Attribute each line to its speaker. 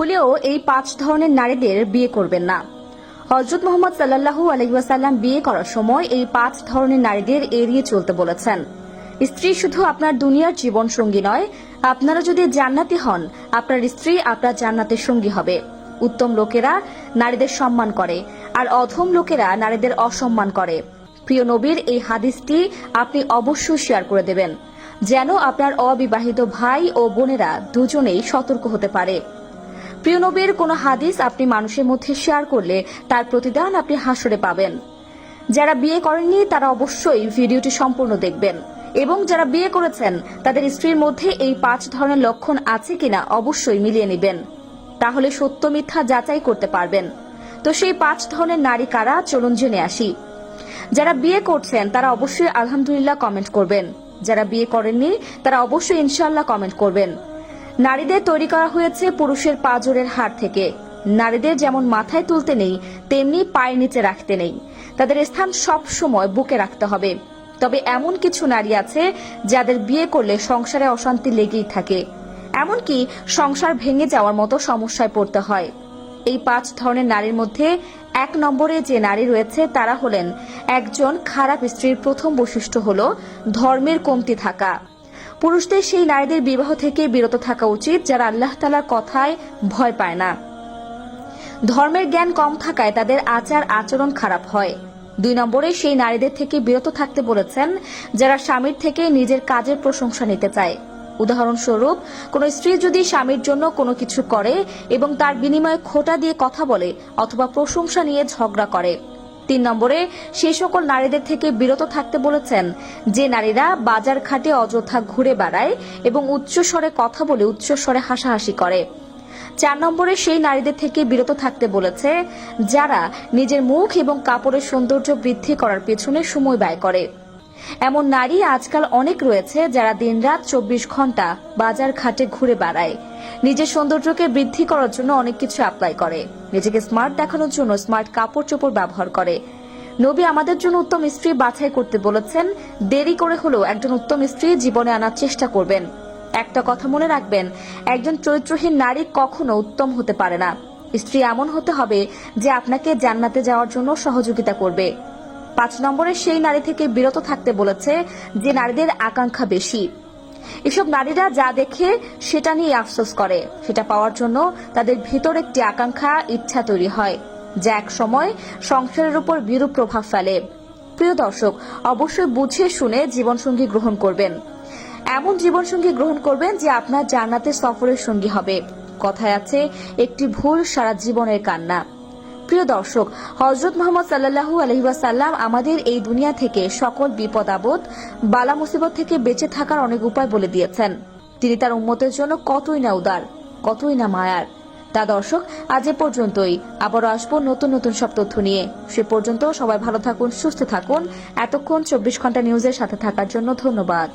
Speaker 1: ভুলেও এই পাঁচ ধরনের নারীদের বিয়ে করবেন না। হজরত মোহাম্মদ সাল্লাহু আলহিবাসাল্লাম বিয়ে করার সময় এই পাঁচ ধরনের নারীদের এড়িয়ে চলতে বলেছেন। স্ত্রী শুধু আপনার দুনিয়ার জীবন সঙ্গী নয়, আপনারা যদি জান্নাতি হন, আপনার স্ত্রী আপনার জান্নাতের সঙ্গী হবে। উত্তম লোকেরা নারীদের সম্মান করে, আর অধম লোকেরা নারীদের অসম্মান করে। প্রিয় নবীর এই হাদিসটি আপনি অবশ্যই শেয়ার করে দেবেন, যেন আপনার অবিবাহিত ভাই ও বোনেরা দুজনেই সতর্ক হতে পারে। প্রিয় নবীর কোনো হাদিস আপনি মানুষের মধ্যে শেয়ার করলে তার প্রতিদান আপনি হাসরে পাবেন। যারা বিয়ে করেননি তারা অবশ্যই ভিডিওটি সম্পূর্ণ দেখবেন এবং যারা বিয়ে করেছেন তাদের স্ত্রীর মধ্যে এই পাঁচ ধরনের লক্ষণ আছে কিনা অবশ্যই মিলিয়ে নেবেন। তাহলে সত্য মিথ্যা যাচাই করতে পারবেন। তো সেই পাঁচ ধরনের নারী কারা? চলুন জেনে আসি। যারা বিয়ে করছেন তারা অবশ্যই আলহামদুলিল্লাহ কমেন্ট করবেন। যারা বিয়ে করেননি তারা অবশ্যই ইনশাল্লাহ কমেন্ট করবেন। নারীদের তৈরি করা হয়েছে পুরুষের পাজরের হাড় থেকে। নারীদের যেমন মাথায় তুলতে নেই, তেমনি পায়ের নিচে রাখতে নেই। তাদের স্থান সব সময় বুকে রাখতে হবে। তবে এমন কিছু নারী আছে যাদের বিয়ে করলে সংসারে অশান্তি লেগেই থাকে। এমনকি সংসার ভেঙে যাওয়ার মতো সমস্যায় পড়তে হয়। এই পাঁচ ধরনের নারীর মধ্যে এক নম্বরে যে নারী রয়েছে তারা হলেন একজন খারাপ স্ত্রীর প্রথম বৈশিষ্ট্য হল ধর্মের কমতি থাকা। পুরুষদের সেই নারীদের বিবাহ থেকে বিরত থাকা উচিত, যারা আল্লাহ তালার কথায় ভয় পায় না। ধর্মের জ্ঞান কম থাকায় তাদের আচার আচরণ খারাপ হয়। দুই নম্বরে, সেই নারীদের থেকে বিরত থাকতে বলেছেন, যারা স্বামীর থেকে নিজের কাজের প্রশংসা নিতে চায়। উদাহরণস্বরূপ, কোন স্ত্রী যদি স্বামীর জন্য কোনো কিছু করে এবং তার বিনিময়ে খোটা দিয়ে কথা বলে অথবা প্রশংসা নিয়ে ঝগড়া করে তিন নম্বরে, সেই সকল নারীদের থেকে বিরত থাকতে বলেছেন যে নারীরা বাজার ঘাটে অযথা ঘুরে বেড়ায় এবং উচ্চস্বরে কথা বলে উচ্চস্বরে হাসাহাসি করে। চার নম্বরে, সেই নারীদের থেকে বিরত থাকতে বলেছে যারা নিজের মুখ এবং কাপড়ের সৌন্দর্য বৃদ্ধি করার পেছনে সময় ব্যয় করে। এমন নারী আজকাল অনেক রয়েছে যারা দিনরাত চব্বিশ ঘণ্টা বাজার ঘাটে ঘুরে বেড়ায়। নিজের সৌন্দর্যকে বৃদ্ধি করার জন্য অনেক কিছু অ্যাপ্লাই করে। নিজেকে স্মার্ট দেখানোর জন্য স্মার্ট কাপড় চোপড় ব্যবহার করে। নবী আমাদের জন্য উত্তম স্ত্রী বাছাই করতে বলেছেন, দেরি করে হলেও একজন উত্তম স্ত্রী জীবনে আনার চেষ্টা করবেন। একটা কথা মনে রাখবেন, একজন চরিত্রহীন নারী কখনো উত্তম হতে পারে না। স্ত্রী এমন হতে হবে যে আপনাকে জান্নাতে যাওয়ার জন্য সহযোগিতা করবে। পাঁচ নম্বরে সেই নারী থেকে বিরত থাকতে বলেছে যে নারীদের আকাঙ্ক্ষা বেশি। এসব নারীরা যা দেখে সেটা নিয়ে আফসোস করে। সেটা পাওয়ার জন্য তাদের ভিতর একটি আকাঙ্ক্ষা, ইচ্ছা তৈরি হয়, যা এক সময় সংসারের উপর বিরূপ প্রভাব ফেলে। প্রিয় দর্শক, অবশ্যই বুঝে শুনে জীবনসঙ্গী গ্রহণ করবেন। এমন জীবনসঙ্গী গ্রহণ করবেন যে আপনার জান্নাতের সফরের সঙ্গী হবে। কথায় আছে, একটি ভুল সারা জীবনের কান্না। প্রিয় দর্শক, হজরত মোহাম্মদ সাল্লাহু আলহিবাসাল্লাম আমাদের এই দুনিয়া থেকে সকল বিপদ আপদ, বালা মুসিবত থেকে বেঁচে থাকার অনেক উপায় বলে দিয়েছেন। তিনি তার উম্মতের জন্য কতই না উদার, কতই না মায়ার। তা দর্শক, আজ এ পর্যন্তই। আবারও আসব নতুন নতুন সব তথ্য নিয়ে। সে পর্যন্ত সবাই ভালো থাকুন, সুস্থ থাকুন। এতক্ষণ চব্বিশ ঘণ্টা নিউজের সাথে থাকার জন্য ধন্যবাদ।